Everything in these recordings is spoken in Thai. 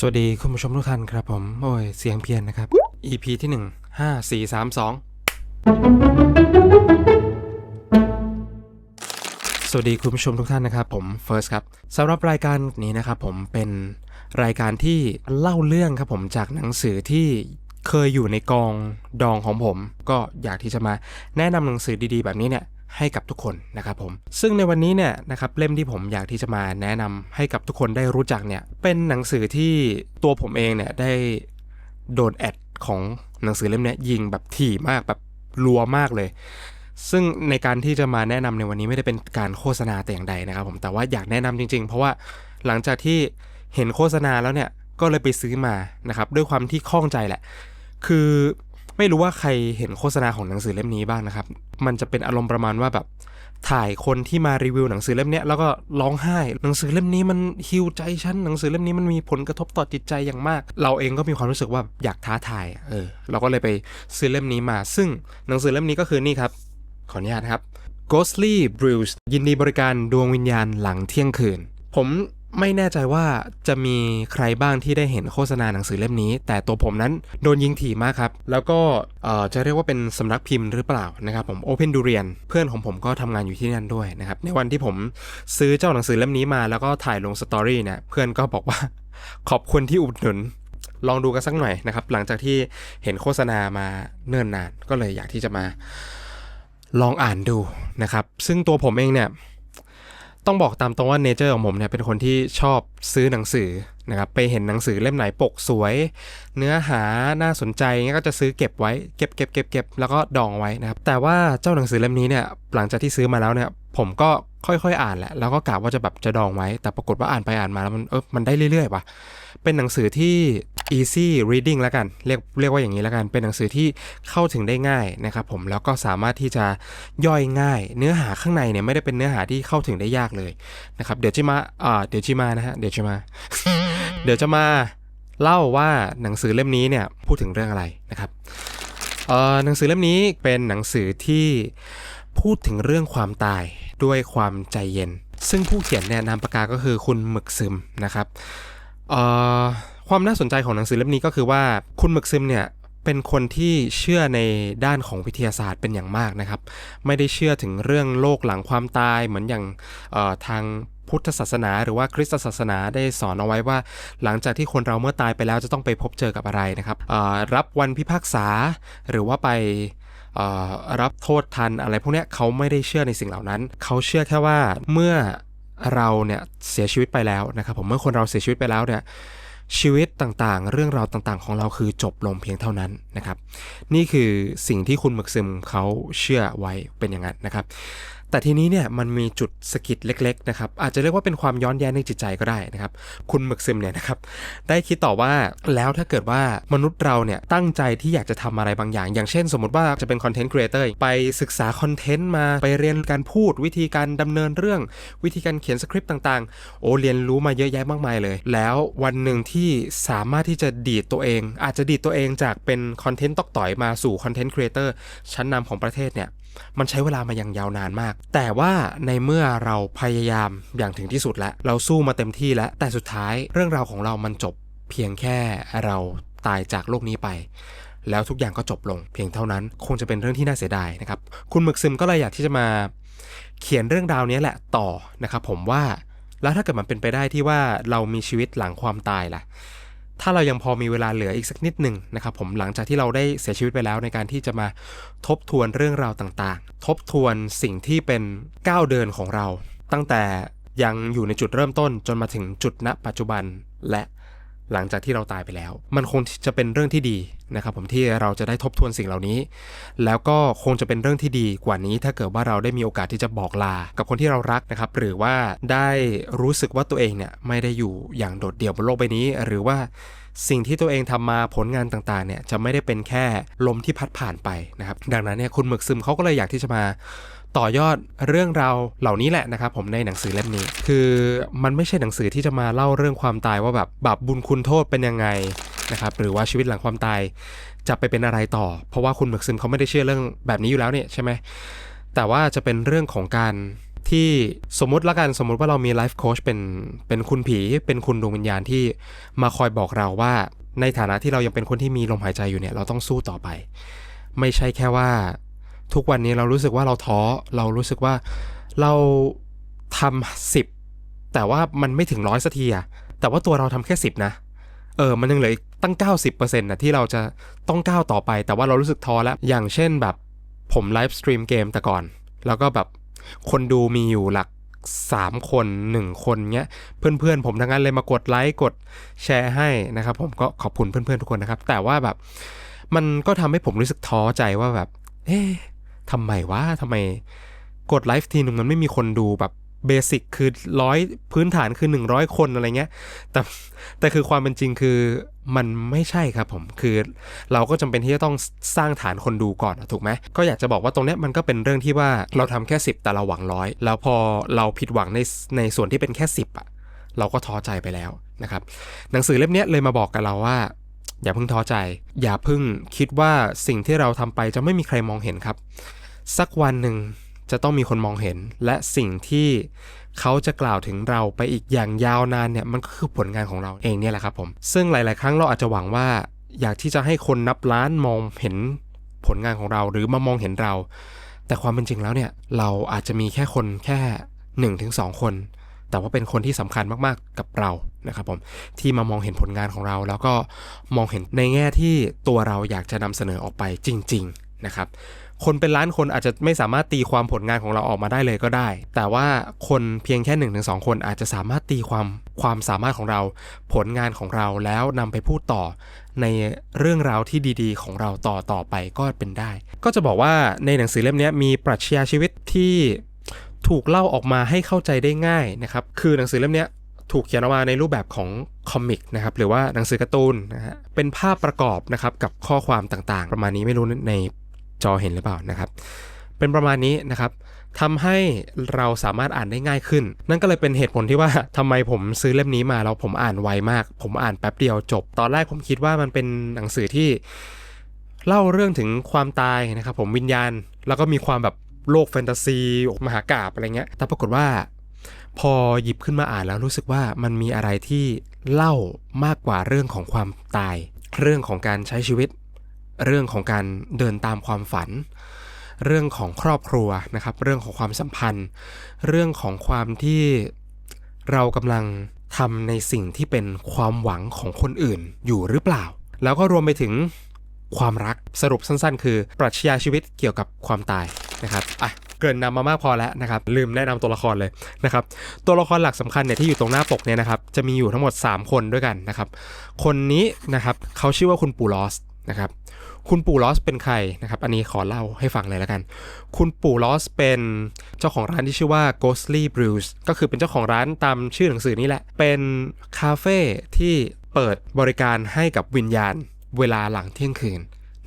สวัสดีคุณผู้ชมทุกท่านครับผม โอ้ย เสียงเพี้ยนนะครับ EP ที่ 1 5 4 3 2 สวัสดีคุณผู้ชมทุกท่านนะครับ ผมเฟิร์สครับสำหรับรายการนี้นะครับผมเป็นรายการที่เล่าเรื่องครับผมจากหนังสือที่เคยอยู่ในกองดองของผม ก็อยากที่จะมาแนะนำหนังสือดีๆ แบบนี้เนี่ย ให้กับทุกคนนะครับผม ซึ่งในวันนี้เนี่ยนะครับเล่มที่ผมอยากที่จะมาแนะนำให้กับทุกคนได้รู้จักเนี่ยเป็นหนังสือที่ตัวผมเองเนี่ยได้โดนแอดของหนังสือเล่มนี้ยยิงแบบถี่มากแบบรัวมากเลย ซึ่งในการที่จะมาแนะนำในวันนี้ไม่ได้เป็นการโฆษณาแต่อย่างใดนะครับผมแต่ว่าอยากแนะนำจริง ๆ เพราะว่าหลังจากที่เห็นโฆษณาแล้วเนี่ยก็เลยไปซื้อมานะครับด้วยความที่คล่องใจแหละ คือ ไม่รู้ว่าใครเห็นโฆษณาของหนังสือเล่มนี้บ้างนะครับ มันจะเป็นอารมณ์ประมาณว่าแบบ ถ่ายคนที่มารีวิวหนังสือเล่มนี้แล้วก็ร้องไห้ หนังสือเล่มนี้มันฮิวใจฉันหนังสือเล่มนี้มันมีผลกระทบต่อจิตใจอย่างมาก เราเองก็มีความรู้สึกว่าอยากท้าทายเออเราก็เลยไปซื้อเล่มนี้มา ซึ่งหนังสือเล่มนี้ก็คือนี่ครับขออนุญาตครับ Ghostly Brews ยินดีบริการดวงวิญญาณหลังเที่ยงคืน ผม ไม่แน่ใจว่าจะมีใครบ้างที่ได้เห็นโฆษณาหนังสือเล่มนี้ แต่ตัวผมนั้นโดนยิงถี่มากครับ แล้วก็เออจะเรียกว่าเป็นสำนักพิมพ์หรือเปล่านะครับผม Open Durian เพื่อนของผมก็ทำงานอยู่ที่นั่นด้วยนะครับ ในวันที่ผมซื้อเจ้าหนังสือเล่มนี้มาแล้วก็ถ่ายลงสตอรี่เนี่ยเพื่อนก็บอกว่าขอบคุณที่อุดหนุนลองดูกันสักหน่อยนะครับ หลังจากที่เห็นโฆษณามาเนิ่นนาน ก็เลยอยากที่จะมาลองอ่านดูนะครับ ซึ่งตัวผมเองเนี่ย ต้องบอกตามตรงว่าเนเจอร์ของผมเนี่ยเป็นคนที่ชอบซื้อหนังสือนะครับไปเห็นหนังสือเล่มไหนปกสวย เนื้อหาน่าสนใจเงี้ยก็จะซื้อเก็บไว้เก็บเก็บเก็บเก็บแล้วก็ดองไว้นะครับแต่ว่าเจ้าหนังสือเล่มนี้เนี่ยหลังจากที่ซื้อมาแล้วเนี่ยผมก็ ค่อยๆ อ่านแหละ แล้วก็กะว่าจะแบบจะดองไว้ แต่ปรากฏว่าอ่านไปอ่านมาแล้วมันเออมันได้เรื่อยๆว่ะ เป็นหนังสือที่ easy reading แล้วกัน เรียกเรียกว่าอย่างนี้แล้วกัน เป็นหนังสือที่เข้าถึงได้ง่ายนะครับผม แล้วก็สามารถที่จะย่อยง่าย เนื้อหาข้างในเนี่ยไม่ได้เป็นเนื้อหาที่เข้าถึงได้ยากเลยนะครับ เดี๋ยวจิมาอ่าเดี๋ยวจิมานะฮะ เดี๋ยวจิมา เดี๋ยวจะมาเล่าว่าหนังสือเล่มนี้เนี่ยพูดถึงเรื่องอะไรนะครับเอ่อหนังสือเล่มนี้เป็นหนังสือที่พูดถึงเรื่องความตาย ด้วยความใจเย็น ซึ่งผู้เขียนเนี่ยนามปากกาก็คือคุณหมึกซึมนะครับความน่าสนใจของหนังสือเล่มนี้ก็คือว่าคุณหมึกซึมเนี่ยเป็นคนที่เชื่อในด้านของวิทยาศาสตร์เป็นอย่างมากนะครับ ไม่ได้เชื่อถึงเรื่องโลกหลังความตายเหมือนอย่างทางพุทธศาสนา หรือว่าคริสตศาสนาได้สอนเอาไว้ว่า หลังจากที่คนเราเมื่อตายไปแล้วจะต้องไปพบเจอกับอะไรนะครับรับวันพิพากษาหรือว่าไป รับโทษทันอะไรพวกนี้เขาไม่ได้เชื่อในสิ่งเหล่านั้น เขาเชื่อแค่ว่าเมื่อเราเนี่ยเสียชีวิตไปแล้วนะครับผมเมื่อคนเราเสียชีวิตไปแล้วเนี่ยชีวิตต่างๆ เรื่องราวต่างๆ ของเราคือจบลงเพียงเท่านั้นนะครับ นี่คือสิ่งที่คุณหมึกซึมเขาเชื่อไว้เป็นอย่างนั้นนะครับ แต่ทีนี้เนี่ยมันมีจุดสะกิดเล็กๆนะครับอาจจะเรียกว่าเป็นความย้อนแย้งในจิตใจก็ได้นะครับคุณหมึกซึมเนี่ยนะครับได้คิดต่อว่าแล้วถ้าเกิดว่ามนุษย์เราเนี่ยตั้งใจที่อยากจะทำอะไรบางอย่าง อย่างเช่น สมมติว่าจะเป็นคอนเทนต์ครีเอเตอร์ไปศึกษาคอนเทนต์มาไปเรียนการพูดวิธีการดำเนินเรื่อง วิธีการเขียนสคริปต์ต่างๆ โอ้เรียนรู้มาเยอะแยะมากมายเลย แล้ววันหนึ่งที่สามารถที่จะดีดตัวเอง อาจจะดีดตัวเองจากเป็นคอนเทนต์ตอกต่อยมาสู่คอนเทนต์ครีเอเตอร์ชั้นนำของประเทศเนี่ย มันใช้เวลามาอย่างยาวนานมาก แต่ว่าในเมื่อเราพยายามอย่างถึงที่สุดแล้ว เราสู้มาเต็มที่แล้ว แต่สุดท้ายเรื่องราวของเรามันจบ เพียงแค่เราตายจากโลกนี้ไป แล้วทุกอย่างก็จบลง เพียงเท่านั้นคงจะเป็นเรื่องที่น่าเสียดายนะครับ คุณหมึกซึมก็เลยอยากที่จะมา เขียนเรื่องราวนี้แหละต่อนะครับผมว่าแล้วถ้าเกิดมันเป็นไปได้ที่ว่าเรามีชีวิตหลังความตายล่ะ ถ้าเรายังพอมีเวลาเหลืออีกสักนิดหนึ่งนะครับผมหลังจากที่เราได้เสียชีวิตไปแล้วในการที่จะมาทบทวนเรื่องราวต่างๆ ทบทวนสิ่งที่เป็นก้าวเดินของเรา ตั้งแต่ยังอยู่ในจุดเริ่มต้นจนมาถึงจุดณปัจจุบัน และ หลังจากที่เราตายไปแล้ว มันคงจะเป็นเรื่องที่ดีนะครับผมที่เราจะได้ทบทวนสิ่งเหล่านี้ แล้วก็คงจะเป็นเรื่องที่ดีกว่านี้ ถ้าเกิดว่าเราได้มีโอกาสที่จะบอกลา กับคนที่เรารักนะครับหรือว่าได้รู้สึกว่าตัวเองเนี่ยไม่ได้อยู่อย่างโดดเดี่ยวบนโลกใบนี้ หรือว่าสิ่งที่ตัวเองทำมาผลงานต่างๆเนี่ยจะไม่ได้เป็นแค่ลมที่พัดผ่านไปนะครับดังนั้นเนี่ยคุณหมึกซึมเขาก็เลยอยากที่จะมา ต่อยอดเรื่องราวเหล่านี้แหละนะครับผมในหนังสือเล่มนี้ คือมันไม่ใช่หนังสือที่จะมาเล่าเรื่องความตายว่าแบบบาปบุญคุณโทษเป็นยังไงนะครับหรือว่าชีวิตหลังความตายจะไปเป็นอะไรต่อ เพราะว่าคุณหมึกซึมเขาไม่ได้เชื่อเรื่องแบบนี้อยู่แล้วเนี่ยใช่ไหมแต่ว่าจะเป็นเรื่องของการที่สมมติละกันสมมติว่าเรามีไลฟ์โค้ชเป็นเป็นคุณผี เป็นคุณดวงวิญญาณที่มาคอยบอกเราว่า ในฐานะที่เรายังเป็นคนที่มีลมหายใจอยู่เนี่ยเราต้องสู้ต่อไป ไม่ใช่แค่ว่า ทุกวันนี้เรารู้สึกว่าเราท้อเรารู้สึกว่าเราทำสิบแต่ว่ามันไม่ถึงร้อยสักทีอะแต่ว่าตัวเราทำแค่สิบนะ เออ มันยังเหลืออีกตั้ง 90%นะที่เราจะต้องก้าวต่อไป แต่ว่าเรารู้สึกท้อแล้ว อย่างเช่นแบบผมไลฟ์สตรีมเกมแต่ก่อน แล้วก็แบบคนดูมีอยู่หลัก 3 คน 1 คนเงี้ย เพื่อนๆ ผมทั้งนั้นเลยมากดไลค์กดแชร์ให้นะครับ ผมก็ขอบคุณเพื่อนๆ ทุกคนนะครับ แต่ว่าแบบ มันก็ทำให้ผมรู้สึกท้อใจว่าแบบ เอ๊ะ ทำไมวะทำไมกดไลฟ์ทีหนึ่งมันไม่มีคนดูแบบเบสิกคือร้อยพื้นฐานคือ 100 คนอะไรเงี้ย แต่แต่คือความเป็นจริงคือมันไม่ใช่ครับผมคือเราก็จำเป็นที่จะต้องสร้างฐานคนดูก่อนถูกไหมก็อยากจะบอกว่าตรงเนี้ยมันก็เป็นเรื่องที่ว่าเราทำแค่ 10 แต่เราหวังร้อยแล้วพอเราผิดหวังในในส่วนที่เป็นแค่ 10อะเราก็ท้อใจไปแล้วนะครับ หนังสือเล่มนี้เลยมาบอกกับเราว่า อย่าเพิ่งท้อใจ อย่าเพิ่งคิดว่าสิ่งที่เราทำไปจะไม่มีใครมองเห็นครับ สักวันหนึ่งจะต้องมีคนมองเห็น และสิ่งที่เขาจะกล่าวถึงเราไปอีกอย่างยาวนานเนี่ยมันก็คือผลงานของเราเองเนี่ยแหละครับผม ซึ่งหลาย ๆ ครั้งเราอาจจะหวังว่า อยากที่จะให้คนนับล้านมองเห็นผลงานของเราหรือมามองเห็นเรา แต่ความเป็นจริงแล้วเนี่ยเราอาจจะมีแค่คนแค่1นถึงสคน แต่ว่าเป็นคนที่สำคัญมาก ๆ กับเรานะครับผมที่มามองเห็นผลงานของเรา แล้วก็มองเห็นในแง่ที่ตัวเราอยากจะนำเสนอออกไปจริง ๆ นะครับ คนเป็นล้านคนอาจจะไม่สามารถตีความผลงานของเราออกมาได้เลยก็ได้ แต่ว่าคนเพียงแค่1นถึงสคนอาจจะสามารถตีความความสามารถของเรา ผลงานของเราแล้วนำไปพูดต่อ ในเรื่องราวที่ดีๆ ของเราต่อต่อไปก็เป็นได้ ก็จะบอกว่าในหนังสือเล่มนี้มีปรัชญาชีวิตที่ถูกเล่าออกมาให้เข้าใจได้ง่ายนะครับ คือหนังสือเล่มนี้ถูกเขียนออกมาในรูปแบบของคอมิกนะครับหรือว่าหนังสือการ์ตูนนะฮะเป็นภาพประกอบนะครับกับข้อความต่างๆ ประมาณนี้ไม่รู้ใน จอเห็นหรือเปล่านะครับ เป็นประมาณนี้นะครับทำให้เราสามารถอ่านได้ง่ายขึ้น นั่นก็เลยเป็นเหตุผลที่ว่าทำไมผมซื้อเล่มนี้มาแล้วผมอ่านไวมาก ผมอ่านแป๊บเดียวจบ ตอนแรกผมคิดว่ามันเป็นหนังสือที่เล่าเรื่องถึงความตายนะครับ ผมวิญญาณแล้วก็มีความแบบโลกแฟนตาซีมหากาบอะไรเงี้ย แต่ปรากฏว่า พอหยิบขึ้นมาอ่านแล้วรู้สึกว่ามันมีอะไรที่เล่ามากกว่าเรื่องของความตาย เรื่องของการใช้ชีวิต เรื่องของการเดินตามความฝัน เรื่องของครอบครัวนะครับ เรื่องของความสัมพันธ์ เรื่องของความที่เรากำลังทำในสิ่งที่เป็นความหวังของคนอื่นอยู่หรือเปล่า แล้วก็รวมไปถึงความรักสรุปสั้นๆ คือปรัชญาชีวิตเกี่ยวกับความตายนะครับอะเกินนำมามากพอแล้วนะครับ ลืมแนะนำตัวละครเลยนะครับ ตัวละครหลักสำคัญเนี่ยที่อยู่ตรงหน้าปกเนี่ยนะครับ จะมีอยู่ทั้งหมด 3 คนด้วยกันนะครับ คนนี้นะครับเขาชื่อว่าคุณปูลอส นะครับคุณปู่ลอสเป็นใครนะครับอันนี้ขอเล่าให้ฟังเลยแล้วกัน คุณปู่ลอสเป็นเจ้าของร้านที่ชื่อว่า Ghostly Brews ก็คือเป็นเจ้าของร้านตามชื่อหนังสือนี้แหละ เป็นคาเฟ่ที่เปิดบริการให้กับวิญญาณเวลาหลังเที่ยงคืน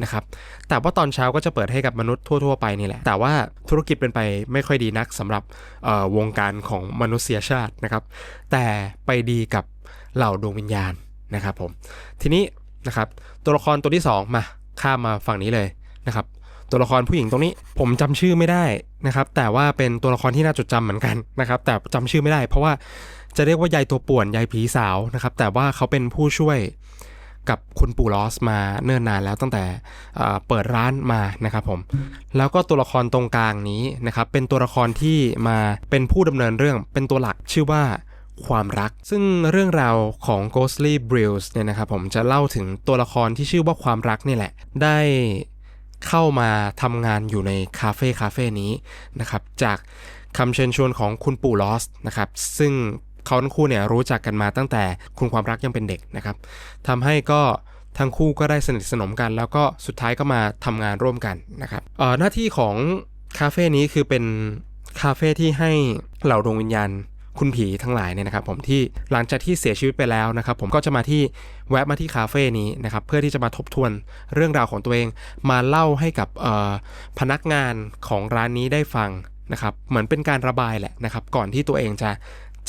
นะครับแต่ว่าตอนเช้าก็จะเปิดให้กับมนุษย์ทั่ว ๆ ไปนี่แหละ แต่ว่าธุรกิจเป็นไปไม่ค่อยดีนักสำหรับวงการของมนุษยชาตินะครับ แต่ไปดีกับเหล่าดวงวิญญาณนะครับผม ทีนี้นะครับ ตัวละครตัวที่2มาข้ามมาฝั่งนี้เลยนะครับ ตัวละครผู้หญิงตรงนี้ผมจำชื่อไม่ได้นะครับ แต่ว่าเป็นตัวละครที่น่าจดจำเหมือนกันนะครับ แต่จำชื่อไม่ได้ เพราะว่าจะเรียกว่ายายตัวป่วนยายผีสาวนะครับ แต่ว่าเขาเป็นผู้ช่วยกับคุณปู่ลอสมาเนิ่นนานแล้วตั้งแต่เปิดร้านมานะครับผม แล้วก็ตัวละครตรงกลางนี้นะครับเป็นตัวละครที่มาเป็นผู้ดำเนินเรื่องเป็นตัวหลักชื่อว่า ความรัก ซึ่งเรื่องราวของ Ghostly b r i l s เนี่ยนะครับผมจะเล่าถึงตัวละครที่ชื่อว่าความรักนี่แหละ ได้เข้ามาทำงานอยู่ในคาเฟ่คาเฟ่นี้นะครับจากคำเชิญชวนของคุณปู่ลอสนะครับซึ่งเขาทั้งคู่เนี่ยรู้จักกันมาตั้งแต่คุณความรักยังเป็นเด็กนะครับทำให้ก็ทั้งคู่ก็ได้สนิทสนมกัน แล้วก็สุดท้ายก็มาทำงานร่วมกันนะครับหน้าที่ของคาเฟ่นี้คือเป็นคาเฟ่ที่ให้เหล่าดวงวิญญาณ คุณผีทั้งหลายเนี่ยนะครับผมที่หลังจากที่เสียชีวิตไปแล้วนะครับผมก็จะมาที่แวะมาที่คาเฟ่นี้นะครับเพื่อที่จะมาทบทวนเรื่องราวของตัวเอง มาเล่าให้กับพนักงานของร้านนี้ได้ฟังนะครับเหมือนเป็นการระบายแหละนะครับก่อนที่ตัวเองจะ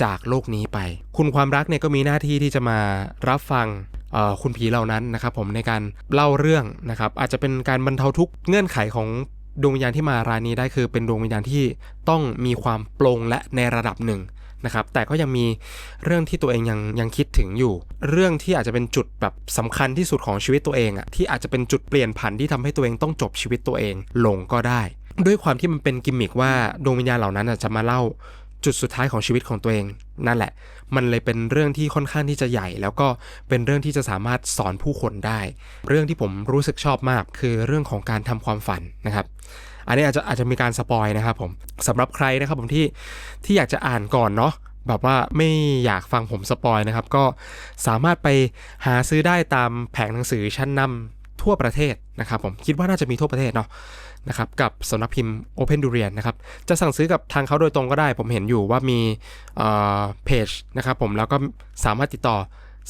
จากโลกนี้ไป คุณความรักเนี่ยก็มีหน้าที่ที่จะมารับฟังคุณผีเหล่านั้นนะครับผมในการเล่าเรื่องนะครับอาจจะเป็นการบรรเทาทุกเงื่อนไขของดวงวิญญาณที่มาร้านนี้ได้คือเป็นดวงวิญญาณที่ต้องมีความโปร่งและในระดับหนึ่ง นะครับแต่ก็ยังมีเรื่องที่ตัวเองยังยังคิดถึงอยู่ เรื่องที่อาจจะเป็นจุดแบบสำคัญที่สุดของชีวิตตัวเองอะที่อาจจะเป็นจุดเปลี่ยนผันที่ทำให้ตัวเองต้องจบชีวิตตัวเองลงก็ได้ ด้วยความที่มันเป็นกิมมิคว่าดวงวิญญาณเหล่านั้นจะมาเล่าจุดสุดท้ายของชีวิตของตัวเอง นั่นแหละ มันเลยเป็นเรื่องที่ค่อนข้างที่จะใหญ่ แล้วก็เป็นเรื่องที่จะสามารถสอนผู้คนได้ เรื่องที่ผมรู้สึกชอบมากคือเรื่องของการทำความฝันนะครับ อันนี้อาจจะอาจจะมีการสปอยนะครับผมสำหรับใครนะครับผมที่ที่อยากจะอ่านก่อนเนาะแบบว่าไม่อยากฟังผมสปอยนะครับ ก็สามารถไปหาซื้อได้ตามแผงหนังสือชั้นนำทั่วประเทศนะครับผมคิดว่าน่าจะมีทั่วประเทศเนาะนะครับกับสำนักพิมพ์ Open Durian นะครับจะสั่งซื้อกับทางเขาโดยตรงก็ได้ ผมเห็นอยู่ว่ามีเพจนะครับผมแล้วก็สามารถติดต่อ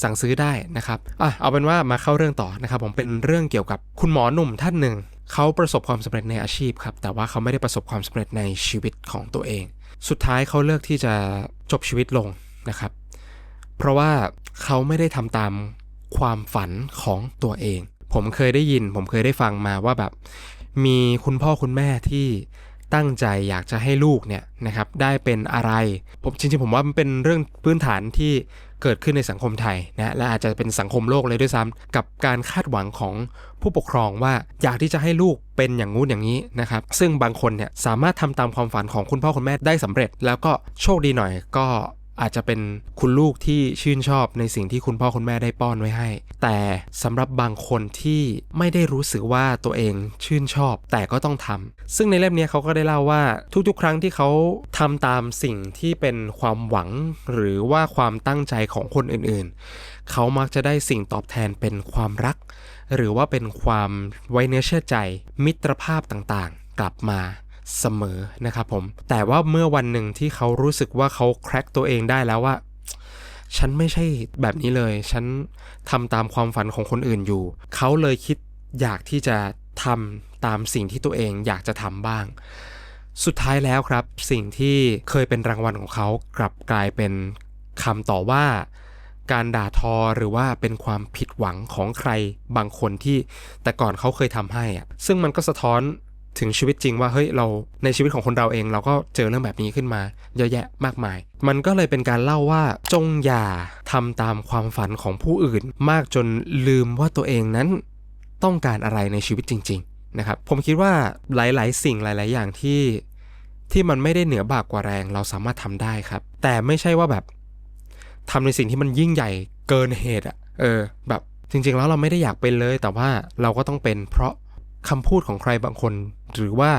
สั่งซื้อได้นะครับอะเอาเป็นว่ามาเข้าเรื่องต่อนะครับผมเป็นเรื่องเกี่ยวกับคุณหมอหนุ่มท่านหนึ่งเขาประสบความสำเร็จในอาชีพครับแต่ว่าเขาไม่ได้ประสบความสำเร็จในชีวิตของตัวเอง สุดท้ายเขาเลือกที่จะจบชีวิตลงนะครับ เพราะว่าเขาไม่ได้ทำตามความฝันของตัวเอง ผมเคยได้ยิน ผมเคยได้ฟังมาว่าแบบ มีคุณพ่อคุณแม่ที่ ตั้งใจอยากจะให้ลูกเนี่ยนะครับได้เป็นอะไรผมจริงๆผมว่ามันเป็นเรื่องพื้นฐานที่เกิดขึ้นในสังคมไทยนะและอาจจะเป็นสังคมโลกเลยด้วยซ้ำกับการคาดหวังของผู้ปกครองว่าอยากที่จะให้ลูกเป็นอย่างงู้นอย่างนี้นะครับซึ่งบางคนเนี่ยสามารถทำตามความฝันของคุณพ่อคุณแม่ได้สำเร็จ แล้วก็โชคดีหน่อยก็ อาจจะเป็นคุณลูกที่ชื่นชอบในสิ่งที่คุณพ่อคุณแม่ได้ป้อนไว้ให้ แต่สำหรับบางคนที่ไม่ได้รู้สึกว่าตัวเองชื่นชอบ แต่ก็ต้องทำซึ่งในเล่มนี้เขาก็ได้เล่าว่าทุกๆ ครั้งที่เขาทำตามสิ่งที่เป็นความหวัง หรือว่าความตั้งใจของคนอื่นๆ เขามักจะได้สิ่งตอบแทนเป็นความรัก หรือว่าเป็นความไว้เนื้อเชื่อใจ มิตรภาพต่างๆ กลับมา เสมอนะครับผม แต่ว่าเมื่อวันหนึ่งที่เขารู้สึกว่าเขาแคร็กตัวเองได้แล้วว่า ฉันไม่ใช่แบบนี้เลย ฉันทำตามความฝันของคนอื่นอยู่ เขาเลยคิดอยากที่จะทำตามสิ่งที่ตัวเองอยากจะทำบ้าง สุดท้ายแล้วครับ สิ่งที่เคยเป็นรางวัลของเขากลับกลายเป็นคำต่อว่าการด่าทอหรือว่าเป็นความผิดหวังของใครบางคนที่แต่ก่อนเขาเคยทำให้อะซึ่งมันก็สะท้อน ถึงชีวิตจริงว่าเฮ้ยเราในชีวิตของคนเราเอง เราก็เจอเรื่องแบบนี้ขึ้นมา เยอะแยะมากมาย มันก็เลยเป็นการเล่าว่าจงอย่าทำตามความฝันของผู้อื่น มากจนลืมว่าตัวเองนั้น ต้องการอะไรในชีวิตจริง ๆ นะครับ ผมคิดว่าหลาย ๆ สิ่งหลาย ๆ อย่างที่ที่มันไม่ได้เหนือบากกว่าแรง เราสามารถทำได้ครับ แต่ไม่ใช่ว่าแบบทำในสิ่งที่มันยิ่งใหญ่เกินเหตุอะเออ แบบจริง ๆ แล้วเราไม่ได้อยากเป็นเลย แต่ว่าเราก็ต้องเป็นเพราะ คำพูดของใครบางคน หรือว่า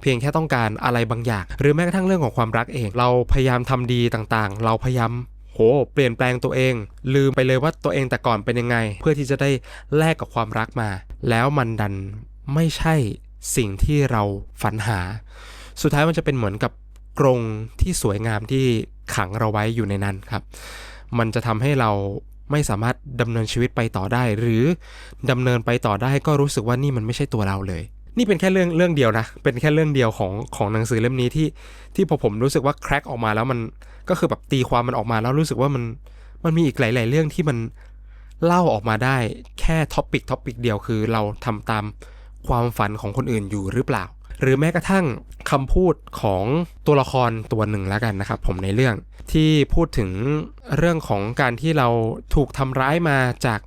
เพียงแค่ต้องการอะไรบางอย่าง หรือแม้กระทั่งเรื่องของความรักเอง เราพยายามทำดีต่างๆ เราพยายามโหเปลี่ยนแปลงตัวเอง ลืมไปเลยว่าตัวเองแต่ก่อนเป็นยังไง เพื่อที่จะได้แลกกับความรักมา แล้วมันดันไม่ใช่สิ่งที่เราฝันหา สุดท้ายมันจะเป็นเหมือนกับกรงที่สวยงามที่ขังเราไว้อยู่ในนั้นครับ มันจะทำให้เรา ไม่สามารถดำเนินชีวิตไปต่อได้ หรือดำเนินไปต่อได้ก็รู้สึกว่านี่มันไม่ใช่ตัวเราเลย นี่เป็นแค่เรื่องเรื่องเดียวนะ เป็นแค่เรื่องเดียวของของหนังสือเล่มนี้ที่ที่พอผมรู้สึกว่าแคร็กออกมาแล้วมันก็คือแบบตีความมันออกมาแล้วรู้สึกว่ามันมันมีอีกหลาย ๆ เรื่องที่มันเล่าออกมาได้แค่ท็อปิกท็อปิกเดียวคือเราทำตามความฝันของคนอื่นอยู่หรือเปล่า หรือแม้กระทั่งคำพูดของตัวละครตัวหนึ่งแล้วกันนะครับ ผมในเรื่องที่พูดถึงเรื่องของการที่เราถูกทำร้ายมาจาก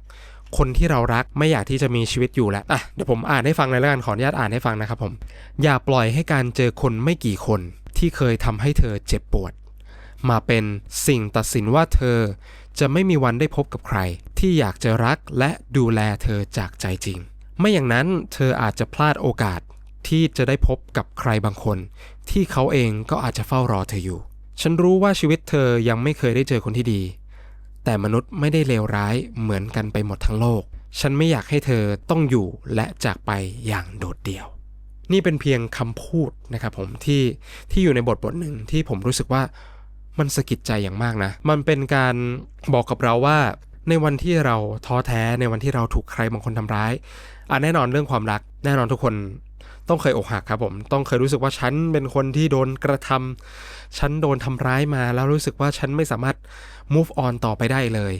คนที่เรารักไม่อยากที่จะมีชีวิตอยู่แล้วอะเดี๋ยวผมอ่านให้ฟังเลยแล้วกันขออนุญาตอ่านให้ฟังนะครับผมอย่าปล่อยให้การเจอคนไม่กี่คนที่เคยทำให้เธอเจ็บปวด มาเป็นสิ่งตัดสินว่าเธอจะไม่มีวันได้พบกับใคร ที่อยากจะรักและดูแลเธอจากใจจริง ไม่อย่างนั้นเธออาจจะพลาดโอกาส ที่จะได้พบกับใครบางคน ที่เขาเองก็อาจจะเฝ้ารอเธออยู่ ฉันรู้ว่าชีวิตเธอยังไม่เคยได้เจอคนที่ดี แต่มนุษย์ไม่ได้เลวร้ายเหมือนกันไปหมดทั้งโลก ฉันไม่อยากให้เธอต้องอยู่และจากไปอย่างโดดเดี่ยว นี่เป็นเพียงคำพูดนะครับผมที่ที่อยู่ในบทบทหนึ่งที่ผมรู้สึกว่ามันสะกิดใจอย่างมากนะ มันเป็นการบอกกับเราว่าในวันที่เราท้อแท้ในวันที่เราถูกใครบางคนทำร้ายอะแน่นอนเรื่องความรัก แน่นอนทุกคน ต้องเคยอกหักครับผม ต้องเคยรู้สึกว่าฉันเป็นคนที่โดนกระทำฉันโดนทำร้ายมา แล้วรู้สึกว่าฉันไม่สามารถ move on ต่อไปได้เลย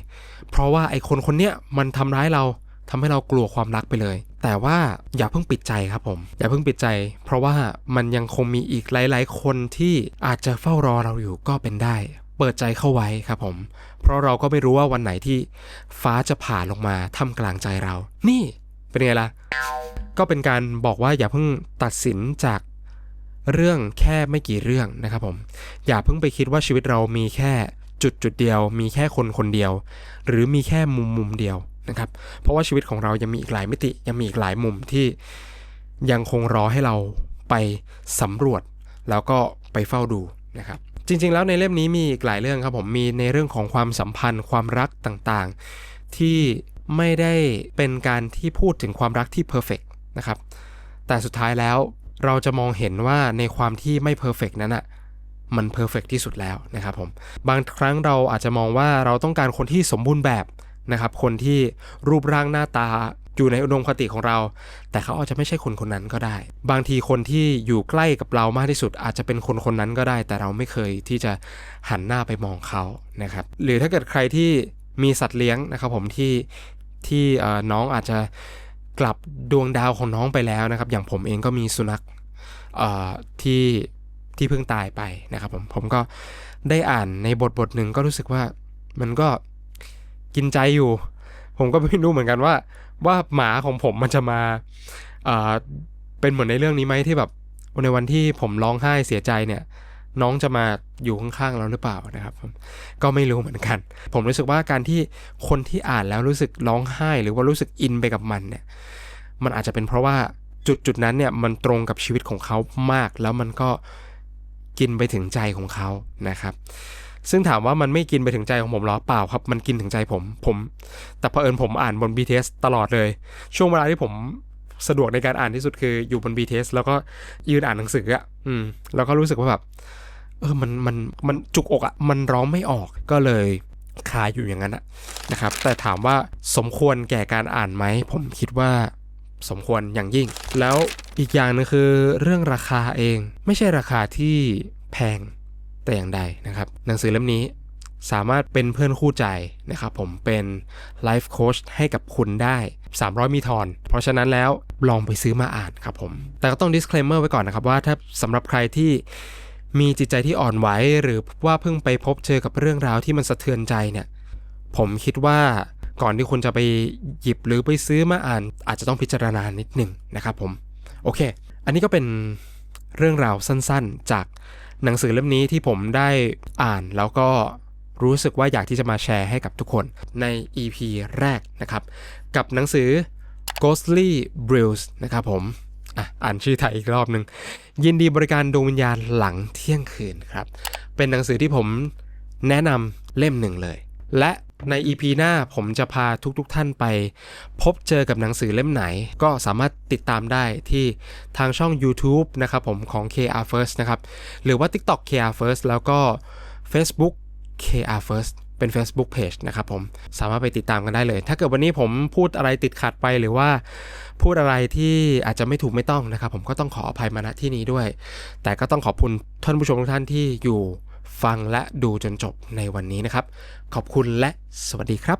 เพราะว่าไอ้คนคนเนี้ยมันทำร้ายเราทำให้เรากลัวความรักไปเลย แต่ว่าอย่าเพิ่งปิดใจครับผม อย่าเพิ่งปิดใจ เพราะว่ามันยังคงมีอีกหลาย ๆ คนที่อาจจะเฝ้ารอเราอยู่ก็เป็นได้ เปิดใจเข้าไว้ครับผม เพราะเราก็ไม่รู้ว่าวันไหนที่ฟ้าจะผ่าลงมาท่ามกลางใจเรา นี่เป็นไงล่ะ ก็เป็นการบอกว่าอย่าเพิ่งตัดสินจากเรื่องแค่ไม่กี่เรื่องนะครับผม อย่าเพิ่งไปคิดว่าชีวิตเรามีแค่จุดจุดเดียว มีแค่คนคนเดียว หรือมีแค่มุมมุมเดียวนะครับ เพราะว่าชีวิตของเรายังมีอีกหลายมิติยังมีอีกหลายมุมที่ยังคงรอให้เราไปสำรวจ แล้วก็ไปเฝ้าดูนะครับ จริงๆแล้วในเล่มนี้มีอีกหลายเรื่องครับผมมีในเรื่องของความสัมพันธ์ ความรักต่างๆ ที่ไม่ได้เป็นการที่พูดถึงความรักที่เพอร์เฟก นะครับ แต่สุดท้ายแล้วเราจะมองเห็นว่าในความที่ไม่เพอร์เฟกนั้นอะมันเพอร์เฟกที่สุดแล้วนะครับผม บางครั้งเราอาจจะมองว่าเราต้องการคนที่สมบูรณ์แบบนะครับ คนที่รูปร่างหน้าตาอยู่ในอุดมคติของเรา แต่เขาอาจจะไม่ใช่คนคนนั้นก็ได้ บางทีคนที่อยู่ใกล้กับเรามากที่สุด อาจจะเป็นคนคนนั้นก็ได้ แต่เราไม่เคยที่จะหันหน้าไปมองเขานะครับ หรือถ้าเกิดใครที่มีสัตว์เลี้ยงนะครับผมที่ที่น้องอาจจะ กลับดวงดาวของน้องไปแล้วนะครับ อย่างผมเองก็มีสุนัขที่ที่เพิ่งตายไปนะครับผมผมก็ได้อ่านในบทบทหนึ่งก็รู้สึกว่ามันก็กินใจอยู่ ผมก็ไม่รู้เหมือนกันว่า ว่าหมาของผมมันจะมาเป็นเหมือนในเรื่องนี้ไหมที่แบบในวันที่ผมร้องไห้เสียใจเนี่ย น้องจะมาอยู่ข้างๆเราหรือเปล่านะครับ ก็ไม่รู้เหมือนกัน ผมรู้สึกว่าการที่คนที่อ่านแล้วรู้สึกร้องไห้ หรือว่ารู้สึกอินไปกับมันเนี่ยมันอาจจะเป็นเพราะว่าจุดจุดๆนั้นเนี่ยมันตรงกับชีวิตของเขามาก แล้วมันก็กินไปถึงใจของเขานะครับ ซึ่งถามว่ามันไม่กินไปถึงใจของผมหรอเปล่าครับ มันกินถึงใจผมผม แต่เผอิญผมอ่านบน BTS ตลอดเลย ช่วงเวลาที่ผม สะดวกในการอ่านที่สุดคืออยู่บน BTS แล้วก็ยืนอ่านหนังสืออะอืมแล้วก็รู้สึกว่าแบบเออมันมันมันจุกอกอะ่ะมันร้องไม่ออกก็เลยคาอยู่อย่างนั้นอะนะครับ แต่ถามว่าสมควรแก่การอ่านไหม ผมคิดว่าสมควรอย่างยิ่ง แล้วอีกอย่างหนึงคือเรื่องราคาเองไม่ใช่ราคาที่แพงแต่อย่างใดนะครับ หนังสือเล่มนี้ สามารถเป็นเพื่อนคู่ใจนะครับผมเป็นไลฟ์โค้ชให้กับคุณได้ 300 มีทอน เพราะฉะนั้นแล้วลองไปซื้อมาอ่านครับผม แต่ก็ต้อง disclaimer ไว้ก่อนนะครับว่าถ้าสำหรับใครที่มีจิตใจที่อ่อนไหวหรือว่าเพิ่งไปพบเจอกับเรื่องราวที่มันสะเทือนใจเนี่ย ผมคิดว่าก่อนที่คุณจะไปหยิบหรือไปซื้อมาอ่าน อาจจะต้องพิจารณานิดหนึ่งนะครับผม โอเค อันนี้ก็เป็นเรื่องราวสั้นๆ จากหนังสือเล่มนี้ที่ผมได้อ่านแล้วก็ รู้สึกว่าอยากที่จะมาแชร์ให้กับทุกคนใน EP แรกนะครับ กับหนังสือ Ghostly Brills นะครับผมอะอ่านชื่อไทยอีกรอบหนึ่งยินดีบริการดวงวิญญาณหลังเที่ยงคืนครับ เป็นหนังสือที่ผมแนะนำเล่มหนึ่งเลย และใน EP หน้าผมจะพาทุกๆทท่านไป พบเจอกับหนังสือเล่มไหน ก็สามารถติดตามได้ที่ทางช่อง YouTube นะครับผมของ KR First นะครับ หรือว่า TikTok KR First แล้วก็ Facebook KR First เป็น Facebook Page นะครับผม สามารถไปติดตามกันได้เลย ถ้าเกิดวันนี้ผมพูดอะไรติดขัดไปหรือว่าพูดอะไรที่อาจจะไม่ถูกไม่ต้องนะครับ ผมก็ต้องขออภัยมาณที่นี้ด้วย แต่ก็ต้องขอบคุณท่านผู้ชมทุกท่านที่อยู่ฟังและดูจนจบในวันนี้นะครับ ขอบคุณและสวัสดีครับ